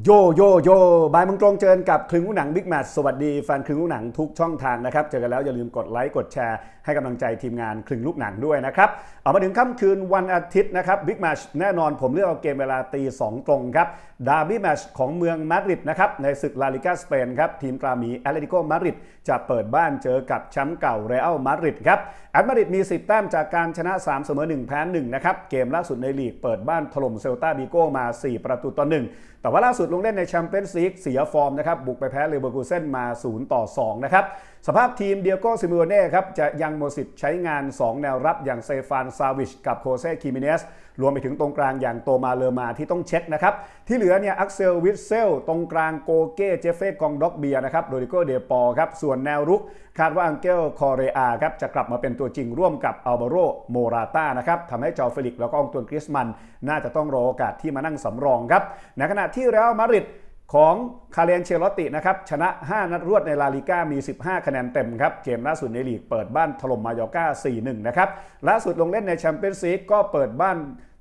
โยโยโยบายมึงตรงเจอกับคลึงลูกหนังบิ๊กแมทสวัสดีแฟนคลึงลูกหนังทุกช่องทางนะครับ เจอกันแล้วอย่าลืมกดไลค์กดแชร์ให้กำลังใจทีมงานคลึงลูกหนังด้วยนะครับ เอามาถึงค่ำคืนวันอาทิตย์นะครับบิ๊กแมชแน่นอนผมเลือกเอาเกมเวลาตี 2 ตรงครับดาร์บี้แมชของเมืองมาดริดนะครับในศึกลาลิกาสเปนครับทีมกรามีแอตเลติโกมาดริดจะเปิดบ้านเจอกับแชมป์เก่าเรอัลมาดริดครับแอตมาดริดมี10แต้มจากการชนะ3เสมอ1แพ้1นะครับเกมล่าสุดในลีกเปิดบ้านถล่มเซลตาบิโกมา 4 ประตูต่อ1แต่ว่าล่าสุดุดลงเล่นในแชมเปี้ยนส์ลีกเสียฟอร์มนะครับบุกไปแพ้เลเวอร์คูเซนมา 0 ต่อ 2 นะครับ สภาพทีมเดียโก้ซิมิโอเน่ครับจะยังโมสิตใช้งาน 2 แนวรับอย่างเซฟานซาวิชกับโคเซคิมิเนสรวมไปถึงตรงกลางอย่างโตมาเลอมาที่ต้องเช็คนะครับที่เหลือเนี่ยอักเซลวิทเซลตรงกลางโกเก้เจฟเฟ่กองด็อกเบียนะครับโรดิโกเดปอครับส่วนแนวรุกคาดว่าอังเกลคอเรอาครับจะกลับมาเป็นตัวจริงร่วมกับอัลบาโรโมราตานะครับทำให้จอเฟลิกแล้วก็องตวนกริสมัน น่าจะต้องรอโอกาสที่มานั่งสำรองครับในขณะที่เรอัลมาดริด ของคาเรนเชลอตตินะครับชนะ 5 นัดรวดในลาลิก้ามี 15 คะแนนเต็มครับเกมล่าสุดในลีกเปิดบ้านถล่มมายอร์กา4-1 นะครับล่าสุดลงเล่นในแชมเปี้ยนส์ลีกก็เปิดบ้าน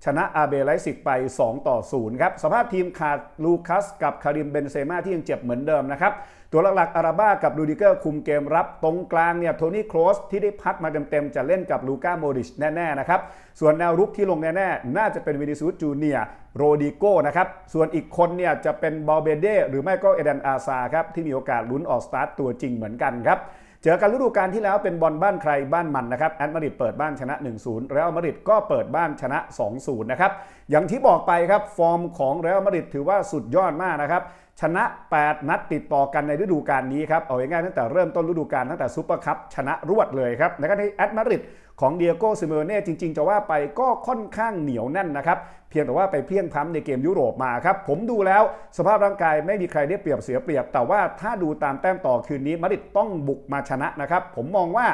ชนะอาเบไลซิกไป 2 ต่อ 0 ครับ สภาพทีมขาดลูคัสกับคาริมเบนเซม่าที่ยังเจ็บเหมือนเดิมนะครับ ตัวหลักๆอาราบ้ากับรูดิเกอร์คุมเกมรับ ตรงกลางเนี่ยโทนี่โครสที่ได้พักมาเต็มๆ จะเล่นกับลูก้าโมดิชแน่ ๆ นะครับ ส่วนแนวรุกที่ลงแน่ ๆ น่าจะเป็นวินิซูสจูเนียร์โรดิโก้นะครับ ส่วนอีกคนเนี่ยจะเป็นบอลเบเดหรือไม่ก็เอเดนอาซาครับที่มีโอกาสลุ้นออกสตาร์ตตัวจริงเหมือนกันครับ เจอกันฤดูกาลที่แล้วเป็นบอลบ้านใครบ้านมันนะครับแอตมาดริดเปิดบ้านชนะ 1-0 เรอัลมาดริดก็เปิดบ้านชนะ 2-0 นะครับ อย่างที่บอกไปครับ ฟอร์มของเรอัลมาดริดถือว่าสุดยอดมากนะครับ ชนะ 8 นัดติดต่อกันในฤดูกาลนี้ครับ เอาง่ายๆตั้งแต่เริ่มต้นฤดูกาลตั้งแต่ซูเปอร์คัพชนะรวดเลยครับในขณะที่แอตมาดริดของเดียโก้ซิเมเน่จริง ๆ จะว่าไปก็ค่อนข้างเหนียวแน่นนะครับ เพียงแต่ว่าไปเพียงพ้ำในเกมยุโรปมาครับ ผมดูแล้วสภาพร่างกายไม่มีใครได้เปรียบเสียเปรียบ แต่ว่าถ้าดูตามแต้มต่อคืนนี้มาดริดต้องบุกมาชนะนะครับผมมองว่า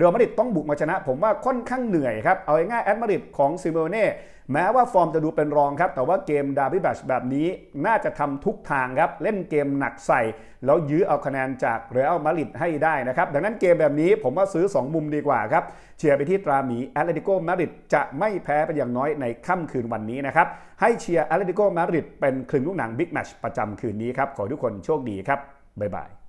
เรอัลมาดริดต้องบุกมาชนะ ผมว่าค่อนข้างเหนื่อยครับ เอาง่ายแอตมาดริดของซิเมโอเน่แม้ว่าฟอร์มจะดูเป็นรองครับ แต่ว่าเกมดาร์บี้แบชแบบนี้น่าจะทำทุกทางครับ เล่นเกมหนักใส่ แล้วยื้อเอาคะแนนจากเรอัลมาดริดให้ได้นะครับ ดังนั้นเกมแบบนี้ผมว่าซื้อ 2 มุมดีกว่าครับ เชียร์ไปที่ตราหมีแอตเลติโกมาดริดจะไม่แพ้เป็นอย่างน้อยในค่ำคืนวันนี้นะครับให้เชียร์แอตเลติโกมาดริดเป็นคลึงลูกหนังบิ๊กแมชประจำคืนนี้ครับขอทุกคนโชคดีครับบ๊ายบาย